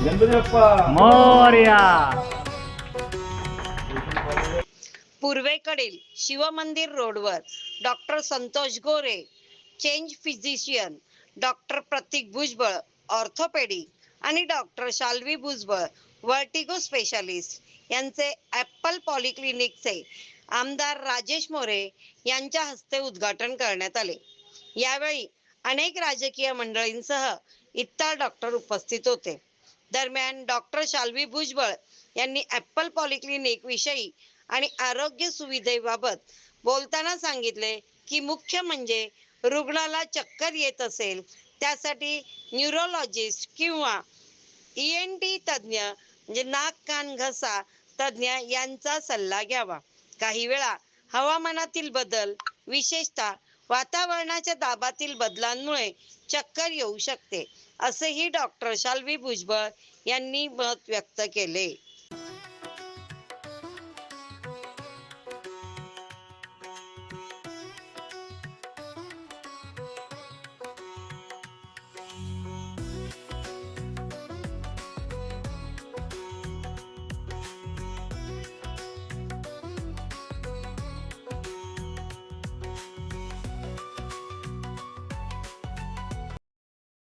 मोर्या. पूर्वेकडील शिवमंदिर रोडवर doctor Santosh Gore change physician doctor Pratik Bhujbal orthopaedic आणि doctor Shalvi Bhujbal vertigo specialist यांचे ॲपल पॉलिक्लिनिकचे आमदार राजेश मोरे यांच्या हस्ते उद्घाटन करण्यात आले. यावेळी अनेक राजकीय मंडळींसह इतर डॉक्टर उपस्थित होते. दरम्यान डॉक्टर शाल्वी भुजबळ यांनी ॲपल पॉलिक्लिनिक विषयी आणि आरोग्य सुविधेबाबत बोलताना सांगितले की मुख्य म्हणजे रुग्णाला चक्कर येत असेल त्यासाठी न्यूरोलॉजिस्ट किंवा ई एन टी तज्ज्ञ म्हणजे नाक कान घसा तज्ज्ञ यांचा सल्ला घ्यावा. काही वेळा हवामानातील बदल विशेषतः वातावरणाच्या दाबातील बदलांमुळे चक्कर येऊ शकते असेही डॉक्टर शाल्वी भुजबळ यांनी मत व्यक्त केले.